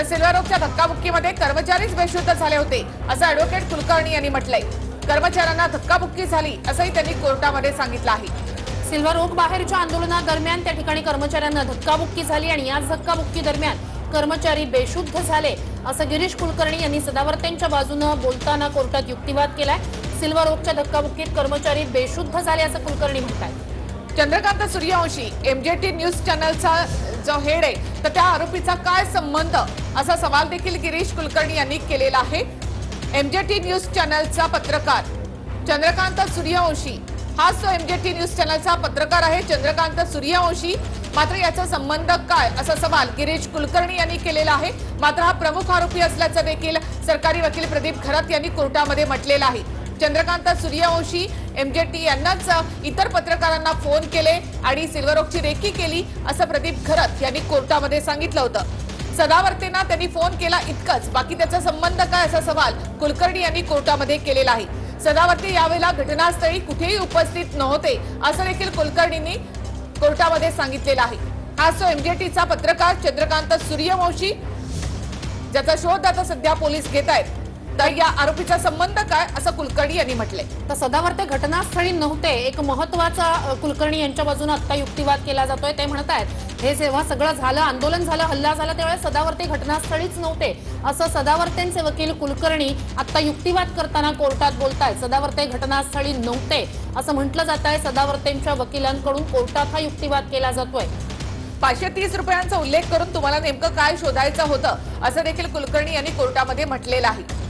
तर सिल्व्हरोगच्या धक्काबुक्कीमध्ये कर्मचारीच बेशुद्ध झाले होते असं अॅडव्होकेट कुलकर्णी यांनी म्हटलंय. कर्मचाऱ्यांना धक्काबुक्की झाली असंही त्यांनी कोर्टामध्ये सांगितलं आहे. सिल्व्हर ओक बाहेरच्या आंदोलनादरम्यान त्या ठिकाणी कर्मचाऱ्यांना धक्काबुक्की झाली आणि याच धक्काबुक्की दरम्यान कर्मचारी बेशुद्ध झाले असं गिरीश कुलकर्णी यांनी सदावर्तेंच्या बाजूनं बोलताना कोर्टात युक्तिवाद केलाय. सिल्व्हर ओकच्या धक्काबुक्कीत कर्मचारी बेशुद्ध झाले असं कुलकर्णी म्हणतात चंद्रकांत सूर्यवंशी एमजेटी न्यूज चॅनलचा जो हेड आहे तर त्या आरोपीचा काय संबंध? असा सवाल देखील गिरीश कुलकर्णी यांनी केलेला आहे. एमजेटी न्यूज चॅनलचा पत्रकार चंद्रकांत सूर्यवंशी. हाच तो एमजेटी न्यूज चॅनलचा पत्रकार आहे चंद्रकांत सूर्यवंशी मात्र याचा संबंध काय? असा सवाल गिरीश कुलकर्णी यांनी केलेला आहे. मात्र हा प्रमुख आरोपी असल्याचं देखील सरकारी वकील प्रदीप खरत यांनी कोर्टामध्ये म्हटलेलं आहे. चंद्रकांत सूर्यवंशी एमजेटी यांनाच इतर पत्रकारांना फोन केले आणि सिल्वरओकची रेकी केली असं प्रदीप खरत यांनी कोर्टामध्ये सांगितलं होतं. सदावर्तेंना त्यांनी फोन केला इतकंच. बाकी त्याचा संबंध काय असा सवाल कुलकर्णी यांनी कोर्टामध्ये केलेला आहे. सदावर्ते यावेळेला घटनास्थळी कुठेही उपस्थित नव्हते असं देखील कुलकर्णींनी कोर्टामध्ये सांगितलेलं आहे. हा तो एमजेटीचा पत्रकार चंद्रकांत सूर्यवंशी ज्याचा शोध आता सध्या पोलीस घेत आहेत तर या आरोपीचा संबंध काय असं कुलकर्णी यांनी म्हटलंय. तर सदावर्ते घटनास्थळी नव्हते. एक महत्त्वाचा कुलकर्णी यांच्या बाजूने आता युक्तिवाद केला जातोय. ते म्हणतायत हे जेव्हा सगळं झालं आंदोलन झालं हल्ला झाला त्यावेळेस सदावर्ते घटनास्थळीच नव्हते. असं सदावर्तेंचे वकील कुलकर्णी आता युक्तिवाद करताना कोर्टात बोलतायत. सदावर्ते घटनास्थळी नव्हते असं म्हटलं जात आहे सदावर्तेंच्या वकिलांकडून कोर्टात हा युक्तिवाद केला जातोय. पाचशे तीस रुपयांचा उल्लेख करून तुम्हाला नेमकं काय शोधायचं होतं असं देखील कुलकर्णी यांनी कोर्टामध्ये म्हटलेलं आहे.